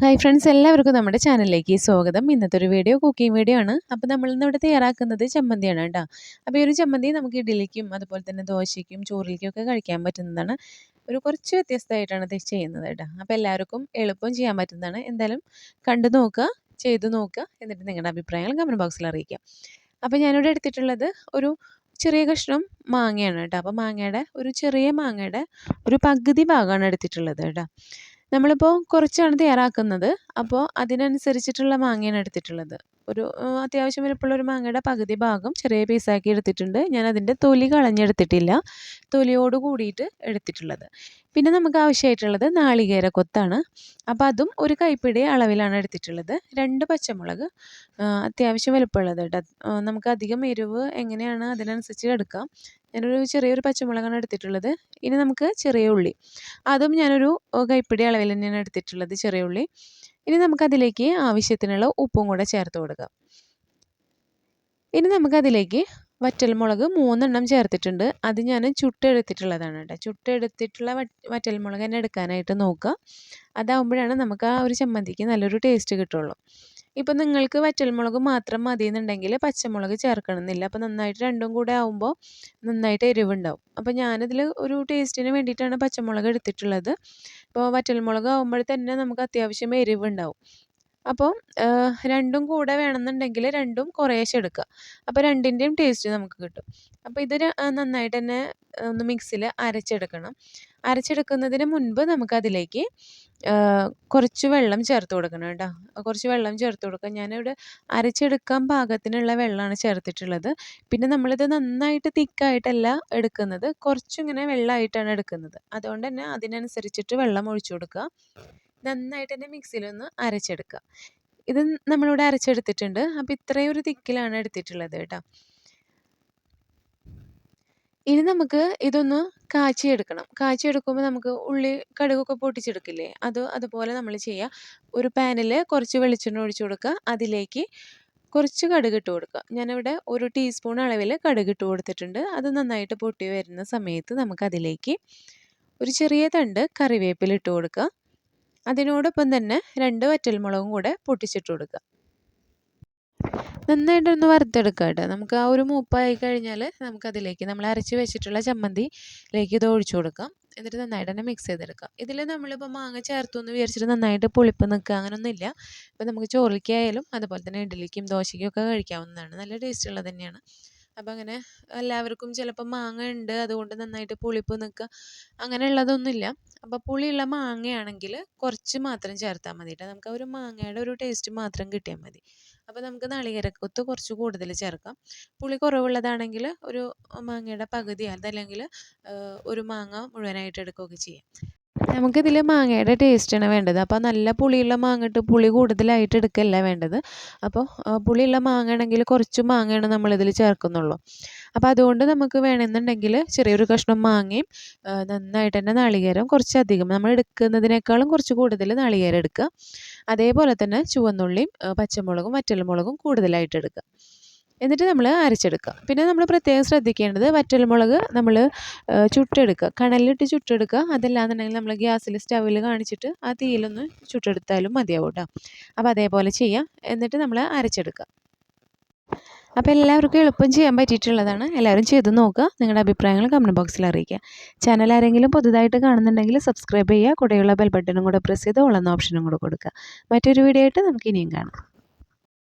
Hi friends എല്ലാവർക്കും നമ്മുടെ ചാനലിലേക്ക് സ്വാഗതം. ഇന്നത്തെ ഒരു വീഡിയോ കുക്കിംഗ് വീഡിയോ ആണ്. അപ്പോൾ നമ്മൾ ഇന്ന് ഇവിടെ തയ്യാറാക്കുന്നത് ചമ്മന്തിയാണ് കേട്ടോ. അപ്പോൾ ഈ ഒരു ചമ്മന്തി നമുക്ക് ഇഡ്ഡലിക്കും അതുപോലെ തന്നെ ദോശയ്ക്കും ചോറിലേക്കും ഒക്കെ കഴിക്കാൻ പറ്റുന്നതാണ്. ഒരു കുറച്ച് വ്യത്യസ്തമായിട്ടാണ് ഇത് ചെയ്യുന്നത് കേട്ടോ. അപ്പോൾ എല്ലാവർക്കും എളുപ്പം ചെയ്യാൻ പറ്റുന്നതാണ്. എന്തായാലും കണ്ടു നോക്കുക ചെയ്തു നോക്കുക എന്നിട്ട് നിങ്ങളുടെ അഭിപ്രായങ്ങൾ കമന്റ് ബോക്സിൽ അറിയിക്കുക. അപ്പോൾ ഞാനിവിടെ എടുത്തിട്ടുള്ളത് ഒരു ചെറിയ കഷ്ണം മാങ്ങയാണ് കേട്ടോ. അപ്പോൾ മാങ്ങയുടെ ഒരു ചെറിയ മാങ്ങയുടെ ഒരു പകുതി ഭാഗമാണ് എടുത്തിട്ടുള്ളത് കേട്ടോ. നമ്മളിപ്പോൾ കുറച്ചാണ് തയ്യാറാക്കുന്നത്. അപ്പോൾ അതിനനുസരിച്ചിട്ടുള്ള മാങ്ങയാണ് എടുത്തിട്ടുള്ളത്. ഒരു അത്യാവശ്യം വലുപ്പമുള്ള ഒരു മാങ്ങയുടെ പകുതി ഭാഗം ചെറിയ പീസാക്കി എടുത്തിട്ടുണ്ട്. ഞാൻ അതിന്റെ തൊലി കളഞ്ഞെടുത്തിട്ടില്ല. തൊലിയോട് കൂടിയിട്ട് എടുത്തിട്ടുള്ളത്. പിന്നെ നമുക്ക് ആവശ്യമായിട്ടുള്ളത് നാളികേര കൊത്താണ്. അപ്പോൾ അതും ഒരു കൈപ്പിടി അളവിലാണ് എടുത്തിട്ടുള്ളത്. രണ്ട് പച്ചമുളക് അത്യാവശ്യം വലുപ്പമുള്ളത് കേട്ടോ. നമുക്ക് അധികം എരിവ് എങ്ങനെയാണ് അതിനനുസരിച്ച് എടുക്കാം. ഞാനൊരു ചെറിയൊരു പച്ചമുളകാണ് എടുത്തിട്ടുള്ളത്. ഇനി നമുക്ക് ചെറിയ ഉള്ളി. അതും ഞാനൊരു കൈപ്പിടി അളവിൽ തന്നെയാണ് എടുത്തിട്ടുള്ളത് ചെറിയ ഉള്ളി. ഇനി നമുക്കതിലേക്ക് ആവശ്യത്തിനുള്ള ഉപ്പും കൂടെ ചേർത്ത് കൊടുക്കാം. ഇനി നമുക്കതിലേക്ക് വറ്റൽമുളക് മൂന്നെണ്ണം ചേർത്തിട്ടുണ്ട്. അത് ഞാൻ ചുട്ടെടുത്തിട്ടുള്ളതാണ് കേട്ടോ. ചുട്ടെടുത്തിട്ടുള്ള വറ്റൽമുളക് തന്നെ എടുക്കാനായിട്ട് നോക്കുക. അതാവുമ്പോഴാണ് നമുക്ക് ആ ഒരു ചമ്മന്തിക്ക് നല്ലൊരു ടേസ്റ്റ് കിട്ടുള്ളൂ. ഇപ്പം നിങ്ങൾക്ക് വറ്റൽമുളക് മാത്രം മതി എന്നുണ്ടെങ്കിൽ പച്ചമുളക് ചേർക്കണമെന്നില്ല. അപ്പോൾ നന്നായിട്ട് രണ്ടും കൂടെ ആവുമ്പോൾ നന്നായിട്ട് എരിവുണ്ടാവും. അപ്പോൾ ഞാനിതിൽ ഒരു ടേസ്റ്റിന് വേണ്ടിയിട്ടാണ് പച്ചമുളക് എടുത്തിട്ടുള്ളത്. ഇപ്പോൾ വറ്റൽമുളക് ആകുമ്പോൾ തന്നെ നമുക്ക് അത്യാവശ്യം എരിവുണ്ടാവും. അപ്പോൾ രണ്ടും കൂടെ വേണമെന്നുണ്ടെങ്കിൽ രണ്ടും കുറേശ്ശെ എടുക്കുക. അപ്പോൾ രണ്ടിന്റെയും ടേസ്റ്റ് നമുക്ക് കിട്ടും. അപ്പോൾ ഇത് നന്നായിട്ട് തന്നെ ഒന്ന് മിക്സിയിൽ അരച്ചെടുക്കണം. അരച്ചെടുക്കുന്നതിന് മുൻപ് നമുക്ക് അതിലേക്ക് കുറച്ച് വെള്ളം ചേർത്ത് കൊടുക്കണം കേട്ടോ. കുറച്ച് വെള്ളം ചേർത്ത് കൊടുക്കുക. ഞാനിവിടെ അരച്ചെടുക്കാൻ പാകത്തിനുള്ള വെള്ളമാണ് ചേർത്തിട്ടുള്ളത്. പിന്നെ നമ്മളിത് നന്നായിട്ട് തിക്കായിട്ടല്ല എടുക്കുന്നത്. കുറച്ചിങ്ങനെ വെള്ളമായിട്ടാണ് എടുക്കുന്നത്. അതുകൊണ്ട് തന്നെ അതിനനുസരിച്ചിട്ട് വെള്ളം ഒഴിച്ചു കൊടുക്കുക. നന്നായിട്ട് തന്നെ മിക്സിയിലൊന്ന് അരച്ചെടുക്കുക. ഇത് നമ്മളിവിടെ അരച്ചെടുത്തിട്ടുണ്ട്. അപ്പോൾ ഇത്രയും ഒരു തിക്കിലാണ് എടുത്തിട്ടുള്ളത് കേട്ടോ. ഇനി നമുക്ക് ഇതൊന്ന് കാച്ചിയെടുക്കണം. കാച്ചിയെടുക്കുമ്പോൾ നമുക്ക് ഉള്ളി കടുകൊക്കെ പൊട്ടിച്ചെടുക്കില്ലേ? അത് അതുപോലെ നമ്മൾ ചെയ്യുക ഒരു പാനിൽ കുറച്ച് വെളിച്ചെണ്ണ ഒഴിച്ചു കൊടുക്കുക. അതിലേക്ക് കുറച്ച് കടുക് ഇട്ട് കൊടുക്കുക. ഞാനിവിടെ ഒരു ടീസ്പൂൺ അളവിൽ കടുക് ഇട്ട് കൊടുത്തിട്ടുണ്ട്. അത് നന്നായിട്ട് പൊട്ടി വരുന്ന സമയത്ത് നമുക്കതിലേക്ക് ഒരു ചെറിയ തണ്ട് കറിവേപ്പില ഇട്ട് കൊടുക്കുക. അതിനോടൊപ്പം തന്നെ രണ്ട് വറ്റൽമുളകും കൂടെ പൊട്ടിച്ചിട്ട് കൊടുക്കുക. നന്നായിട്ടൊന്ന് വറുത്തെടുക്കുക കേട്ടോ. നമുക്ക് ആ ഒരു മൂപ്പായി കഴിഞ്ഞാൽ നമുക്കതിലേക്ക് നമ്മൾ അരച്ച് വെച്ചിട്ടുള്ള ചമ്മന്തിയിലേക്ക് ഇത് ഒഴിച്ചു കൊടുക്കാം. എന്നിട്ട് നന്നായിട്ട് തന്നെ മിക്സ് ചെയ്തെടുക്കാം. ഇതിൽ നമ്മളിപ്പോൾ മാങ്ങ ചേർത്തു എന്ന് വിചാരിച്ചിട്ട് നന്നായിട്ട് പുളിപ്പ് നിൽക്കുക അങ്ങനൊന്നുമില്ല. അപ്പോൾ നമുക്ക് ചോറിലേക്കായാലും അതുപോലെ തന്നെ ഇഡ്ഡലിക്കും ദോശയ്ക്കും ഒക്കെ കഴിക്കാവുന്നതാണ്. നല്ല ടേസ്റ്റ് ഉള്ളത് തന്നെയാണ്. അപ്പം അങ്ങനെ എല്ലാവർക്കും ചിലപ്പോൾ മാങ്ങ ഉണ്ട് അതുകൊണ്ട് നന്നായിട്ട് പുളിപ്പ് നിൽക്കുക അങ്ങനെയുള്ളതൊന്നുമില്ല. അപ്പോൾ പുളിയുള്ള മാങ്ങയാണെങ്കിൽ കുറച്ച് മാത്രം ചേർത്താൽ മതി കേട്ടോ. നമുക്ക് ഒരു മാങ്ങയുടെ ഒരു ടേസ്റ്റ് മാത്രം കിട്ടിയാൽ മതി. അപ്പോൾ നമുക്ക് നാളികേരക്കൊത്ത് കുറച്ച് കൂടുതൽ ചേർക്കാം. പുളി കുറവുള്ളതാണെങ്കിൽ ഒരു മാങ്ങയുടെ പകുതി അതല്ലെങ്കിൽ ഒരു മാങ്ങ മുഴുവനായിട്ട് എടുക്കുകയൊക്കെ ചെയ്യാം. നമുക്കിതിൽ മാങ്ങയുടെ ടേസ്റ്റാണ് വേണ്ടത്. അപ്പോൾ നല്ല പുളിയുള്ള മാങ്ങ ഇട്ട് പുളി കൂടുതലായിട്ട് എടുക്കല്ല വേണ്ടത്. അപ്പോൾ പുളിയുള്ള മാങ്ങ ആണെങ്കിൽ കുറച്ച് മാങ്ങയാണ് നമ്മളിതിൽ ചേർക്കുന്നുള്ളൂ. അപ്പോൾ അതുകൊണ്ട് നമുക്ക് വേണമെന്നുണ്ടെങ്കിൽ ചെറിയൊരു കഷ്ണം മാങ്ങയും നന്നായിട്ട് തന്നെ നാളികേരം കുറച്ചധികം നമ്മൾ എടുക്കുന്നതിനേക്കാളും കുറച്ച് കൂടുതൽ നാളികേരം എടുക്കുക. അതേപോലെ തന്നെ ചുവന്നുള്ളിയും പച്ചമുളകും വറ്റൽമുളകും കൂടുതലായിട്ട് എടുക്കുക. എന്നിട്ട് നമ്മൾ അരച്ചെടുക്കുക. പിന്നെ നമ്മൾ പ്രത്യേകം ശ്രദ്ധിക്കേണ്ടത് വറ്റൽമുളക് നമ്മൾ ചുട്ടെടുക്കുക. കണലിലിട്ട് ചുട്ടെടുക്കുക. അതല്ലാന്നുണ്ടെങ്കിൽ നമ്മൾ ഗ്യാസിൽ സ്റ്റവിൽ കാണിച്ചിട്ട് ആ തീയിലൊന്ന് ചുട്ടെടുത്താലും മതിയാവും കേട്ടോ അപ്പോൾ അതേപോലെ ചെയ്യാം. എന്നിട്ട് നമ്മൾ അരച്ചെടുക്കുക. അപ്പോൾ എല്ലാവർക്കും എളുപ്പം ചെയ്യാൻ പറ്റിയിട്ടുള്ളതാണ്. എല്ലാവരും ചെയ്ത് നോക്കുക. നിങ്ങളുടെ അഭിപ്രായങ്ങൾ കമന്റ് ബോക്സിൽ അറിയിക്കുക. ചാനൽ ആരെങ്കിലും പുതുതായിട്ട് കാണുന്നുണ്ടെങ്കിൽ സബ്സ്ക്രൈബ് ചെയ്യുക. കൂടെയുള്ള ബെൽ ബട്ടണും കൂടെ പ്രസ് ചെയ്ത് ഓൺ ഓപ്ഷനും കൂടെ കൊടുക്കുക. മറ്റൊരു വീഡിയോ ആയിട്ട് നമുക്ക് ഇനിയും കാണാം.